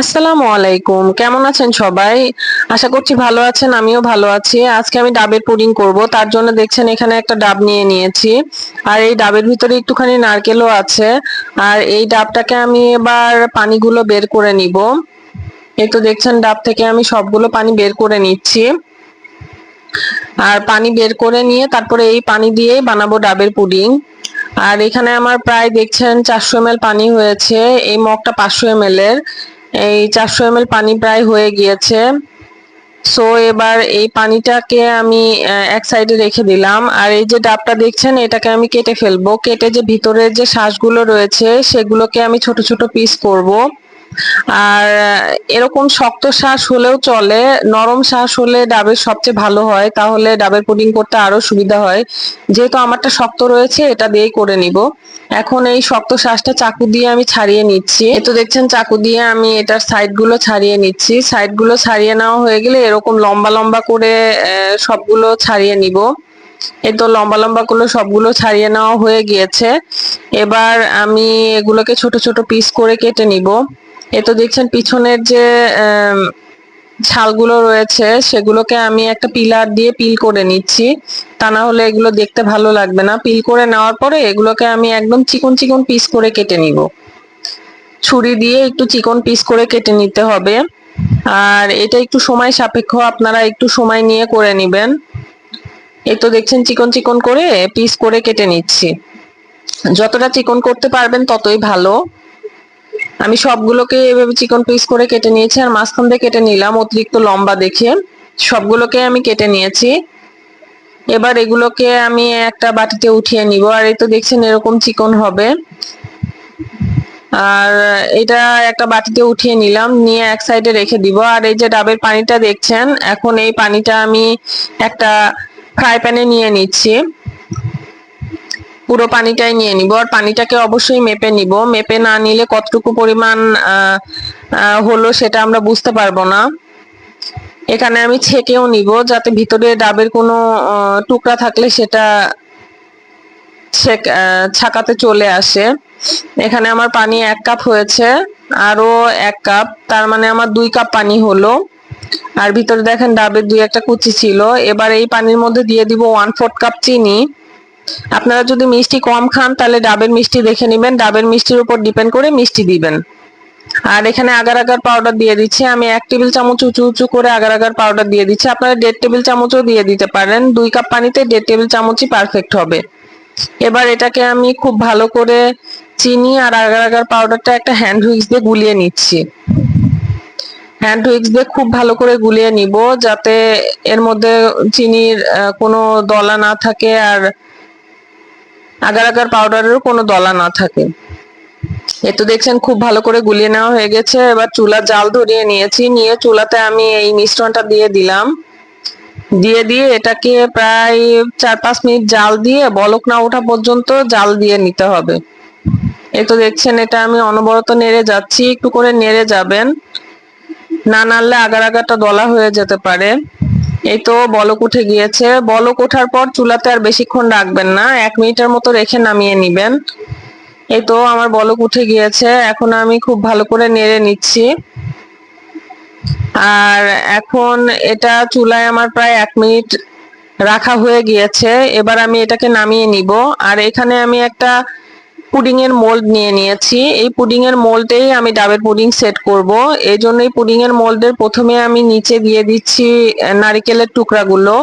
আসসালামু আলাইকুম। কেমন আছেন সবাই? আশা করছি ভালো আছেন, আমিও ভালো আছি। আজকে আমি ডাবের পুডিং করব। তার জন্য দেখছেন এখানে একটা ডাব নিয়ে নিয়েছি। আর এই ডাবের ভিতরে একটুখানি নারকেলও আছে। আর এই ডাবটাকে আমি এবার পানিগুলো বের করে নিব। এই তো দেখছেন ডাব থেকে আমি সবগুলো পানি বের করে নিচ্ছি। আর পানি বের করে নিয়ে তারপরে এই পানি দিয়েই বানাবো ডাবের পুডিং। আর এখানে আমার প্রায় দেখছেন চারশো এম পানি হয়েছে। এই মগটা পাঁচশো এম এর। এই চারশো এম পানি প্রায় হয়ে গিয়েছে। সো এবার এই পানিটাকে আমি এক সাইডে রেখে দিলাম। আর এই যে ডাবটা দেখছেন, এটাকে আমি কেটে ফেলব। কেটে যে ভিতরের যে শ্বাসগুলো রয়েছে, সেগুলোকে আমি ছোট ছোট পিস করব। আর এরকম শক্ত শ্বাস হলেও চলে। নরম শ্বাস হলে ডাবের সবচেয়ে ভালো হয়, তাহলে ডাবের পুডিং করতে আরও সুবিধা হয়। যেহেতু আমারটা শক্ত রয়েছে, এটা দিয়েই করে নিব। এখন এই শক্ত শ্বাসটা চাকু দিয়ে আমি ছাড়িয়ে নিচ্ছি। এ তো দেখছেন, চাকু দিয়ে আমি এটার সাইডগুলো ছাড়িয়ে নিচ্ছি। সাইডগুলো ছাড়িয়ে নেওয়া হয়ে গেলে এরকম লম্বা লম্বা করে সবগুলো ছাড়িয়ে নিব। এই তো লম্বা লম্বা করে সবগুলো ছাড়িয়ে নেওয়া হয়ে গিয়েছে। এবার আমি এগুলোকে ছোট ছোট পিস করে কেটে নিব। এ তো দেখছেন পিছনের যে ছালগুলো রয়েছে, সেগুলোকে আমি একটা পিলার দিয়ে পিল করে নিচ্ছি। তা না হলে এগুলো দেখতে ভালো লাগবে না। পিল করে নেওয়ার পরে এগুলোকে আমি একদম চিকন চিকন পিস করে কেটে নিব। ছুরি দিয়ে একটু চিকন পিস করে কেটে নিতে হবে। আর এটা একটু সময় সাপেক্ষ, আপনারা একটু সময় নিয়ে করে নেবেন। এই তো দেখছেন চিকন চিকন করে পিস করে কেটে নিচ্ছি। যতটা চিকন করতে পারবেন ততই ভালো। আমি সবগুলোকে এভাবে চিকন পিস করে কেটে নিয়েছি, আর মাঝখান দিয়ে কেটে নিলাম অতিরিক্ত লম্বা দেখে। সবগুলোকে আমি কেটে নিয়েছি। এবার এগুলোকে আমি একটা বাটিতে উঠিয়ে নিব, আর এই তো দেখছেন এরকম চিকন হবে। আর এটা একটা বাটিতে উঠিয়ে নিলাম, নিয়ে এক সাইডে রেখে দিব। আর এই যে ডাবের পানিটা দেখছেন, এখন এই পানিটা আমি একটা ফ্রাই প্যানে নিয়ে নিচ্ছি। পুরো পানিটাই নিয়ে নিব আর পানিটাকে অবশ্যই মেপে নিব। মেপে না নিলে কতটুকু পরিমাণ হলো সেটা আমরা বুঝতে পারব না। এখানে আমি ছেঁকেও নিব যাতে ভিতরে ডাবের কোনো টুকরা থাকলে সেটা ছাকাতে চলে আসে। এখানে আমার পানি এক কাপ হয়েছে আরও এক কাপ, তার মানে আমার দুই কাপ পানি হলো। আর ভিতরে দেখেন ডাবের দুই একটা কুচি ছিল। এবার এই পানির মধ্যে দিয়ে দিব ওয়ান ফোর্থ কাপ চিনি। আপনারা যদি মিষ্টি কম খান, তাহলে ডাবের মিষ্টি দেখে নেবেন। ডাবের মিষ্টির উপর ডিপেন্ড করে মিষ্টি দিবেন। আর এখানে আগার আগার পাউডার দিয়ে দিচ্ছি। আমি এক টেবিল চামচ উঁচু উঁচু করে আগার আগার পাউডার দিয়ে দিচ্ছি। আপনারা দেড় টেবিল চামচও দিয়ে দিতে পারেন। দুই কাপ পানিতে দেড় টেবিল চামচই পারফেক্ট হবে। এবার এটাকে আমি খুব ভালো করে চিনি আর আগার আগার পাউডারটা একটা হ্যান্ড হুইক্স দিয়ে গুলিয়ে নিচ্ছি। হ্যান্ড হুইক্স দিয়ে খুব ভালো করে গুলিয়ে নিব, যাতে এর মধ্যে চিনির কোনো দলা না থাকে আর আগার আগার পাউডারেরও কোনো দলা না থাকে। এ তো দেখছেন খুব ভালো করে গুলিয়ে নেওয়া হয়ে গেছে। এবার চুলা জাল ধরিয়ে নিয়েছি। নিয়ে চুলাতে আমি এই মিশ্রণটা দিয়ে দিলাম। দিয়ে দিয়ে এটাকে প্রায় চার পাঁচ মিনিট জাল দিয়ে বলক না ওঠা পর্যন্ত জাল দিয়ে নিতে হবে। এ তো দেখছেন এটা আমি অনবরত নেড়ে যাচ্ছি। একটু করে নেড়ে যাবেন। না নাড়লে আগার আগারটা দলা হয়ে যেতে পারে। এই তো বলক উঠে গিয়েছে। বলক ওঠার পর চুলাতে আর বেশিক্ষণ রাখবেন না। এক মিনিটের মতো রেখে নামিয়ে নিবেন। এই তো আমার বলক উঠে গিয়েছে। এখন আমি খুব ভালো করে নেড়ে নিচ্ছি। আর এখন এটা চুলায় আমার প্রায় এক মিনিট রাখা হয়ে গিয়েছে। এবার আমি এটাকে নামিয়ে নিব। আর এখানে আমি একটা পুডিং এর মোল্ড নিয়ে নিয়েছি। এই পুডিং এর মোল্ডেই আমি ডাবের পুডিং সেট করব। এই জন্য এই পুডিং এর মোল্ডের প্রথমে আমি নিচে দিয়ে দিচ্ছি নারিকেলের টুকরাগুলো।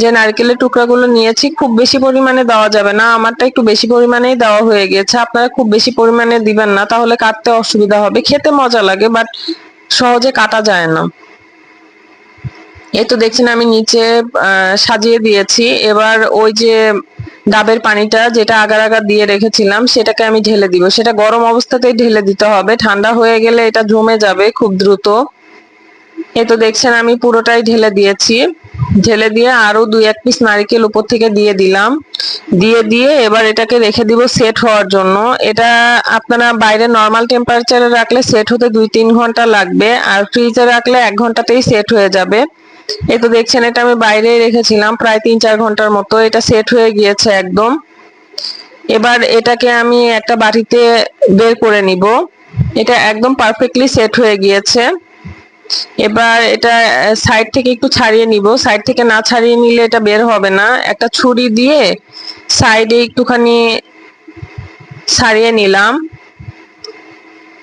যে নারিকেলের টুকরাগুলো নিয়েছি, খুব বেশি পরিমাণে দেওয়া যাবে না। আমারটা একটু বেশি পরিমাণেই দেওয়া হয়ে গেছে। আপনারা খুব বেশি পরিমাণে দিবেন না, তাহলে কাটতে অসুবিধা হবে। খেতে মজা লাগে বাট সহজে কাটা যায় না। এই তো দেখছেন আমি নিচে সাজিয়ে দিয়েছি। এবার ওই যে ডাবের পানিটা যেটা আগার আগার দিয়ে রেখেছিলাম, সেটাকে আমি ঢেলে দিব। সেটা গরম অবস্থাতেই ঢেলে দিতে হবে। ঠান্ডা হয়ে গেলে এটা জমে যাবে খুব দ্রুত। এই তো দেখছেন আমি পুরোটাই ঢেলে দিয়েছি। ঢেলে দিয়ে আরও দুই এক পিস নারিকেল উপর থেকে দিয়ে দিলাম। দিয়ে দিয়ে এবার এটাকে রেখে দিব সেট হওয়ার জন্য। এটা আপনারা বাইরে নর্মাল টেম্পারেচারে রাখলে সেট হতে দুই তিন ঘণ্টা লাগবে। আর ফ্রিজে রাখলে এক ঘন্টাতেই সেট হয়ে যাবে। এই তো দেখছেন, এটা আমি বাইরেই রেখেছিলাম, প্রায় তিন চার ঘণ্টার মতো। এটা সেট হয়ে গিয়েছে একদম। এবার এটাকে আমি একটা বাটিতে বের করে নিব। এটা একদম পারফেক্টলি সেট হয়ে গিয়েছে। এবার এটা সাইড থেকে একটু ছাড়িয়ে নিব। সাইড থেকে না ছাড়িয়ে নিলে এটা বের হবে না। একটা ছুরি দিয়ে সাইডে একটুখানি ছাড়িয়ে নিলাম।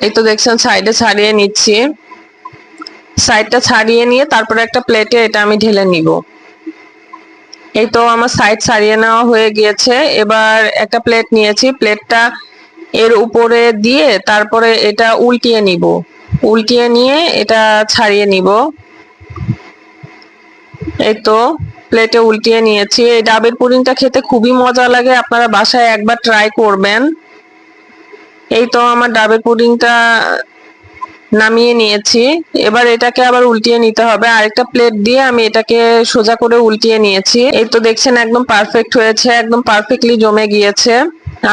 এই তো দেখছেন সাইডে ছাড়িয়ে নিচ্ছি। সাইডটা ছাড়িয়ে নিয়ে তারপরে একটা প্লেটে এটা আমি ঢেলে নিব। এই তো আমার সাইড ছাড়িয়ে নেওয়া হয়ে গিয়েছে। এবার একটা প্লেট নিয়েছি। প্লেটটা এর উপরে দিয়ে তারপরে এটা উল্টিয়ে নিব। উল্টিয়ে নিয়ে এটা ছাড়িয়ে নিব। এই তো প্লেটে উল্টিয়ে নিয়েছি। এই ডাবের পুডিংটা খেতে খুবই মজা লাগে। আপনারা বাসায় একবার ট্রাই করবেন। এই তো আমার ডাবের পুডিংটা নামিয়ে নিয়েছি। এবার এটাকে আবার উল্টিয়ে নিতে হবে। আরেকটা প্লেট দিয়ে আমি এটাকে সোজা করে উল্টিয়ে নিয়েছি। এই তো দেখছেন একদম পারফেক্ট হয়েছে, একদম পারফেক্টলি জমে গিয়েছে।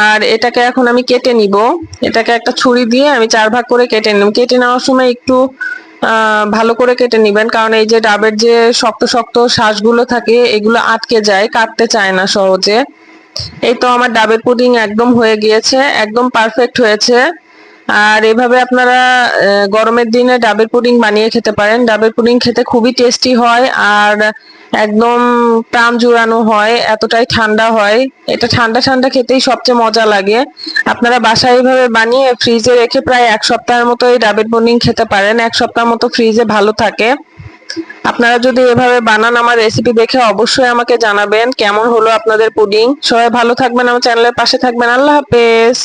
আর এটাকে এখন আমি কেটে নিব। এটাকে একটা ছুরি দিয়ে আমি চার ভাগ করে কেটে নিব কেটে নেওয়ার সময় একটু ভালো করে কেটে নিবেন। কারণ এই যে ডাবের যে শক্ত শক্ত শ্বাসগুলো থাকে, এগুলো আটকে যায়, কাটতে চায় না সহজে। এই তো আমার ডাবের পুডিং একদম হয়ে গিয়েছে, একদম পারফেক্ট হয়েছে। আর এভাবে আপনারা গরমের দিনে ডাবের পুডিং বানিয়ে খেতে পারেন। ডাবের পুডিং খেতে খুবই টেস্টি হয় আর একদম প্রাণ জুড়ানো হয়, এতটাই ঠান্ডা হয়। এটা ঠান্ডা ঠান্ডা খেতেই সবচেয়ে মজা লাগে। আপনারা বাসায় এইভাবে বানিয়ে ফ্রিজে রেখে প্রায় এক সপ্তাহের মতো এই ডাবের পুডিং খেতে পারেন। এক সপ্তাহ মতো ফ্রিজে ভালো থাকে। আপনারা যদি এভাবে বানান আমার রেসিপি দেখে অবশ্যই আমাকে জানাবেন কেমন হলো আপনাদের পুডিং। সবাই ভালো থাকবেন, আমার চ্যানেলের পাশে থাকবেন। আল্লাহ হাফেজ।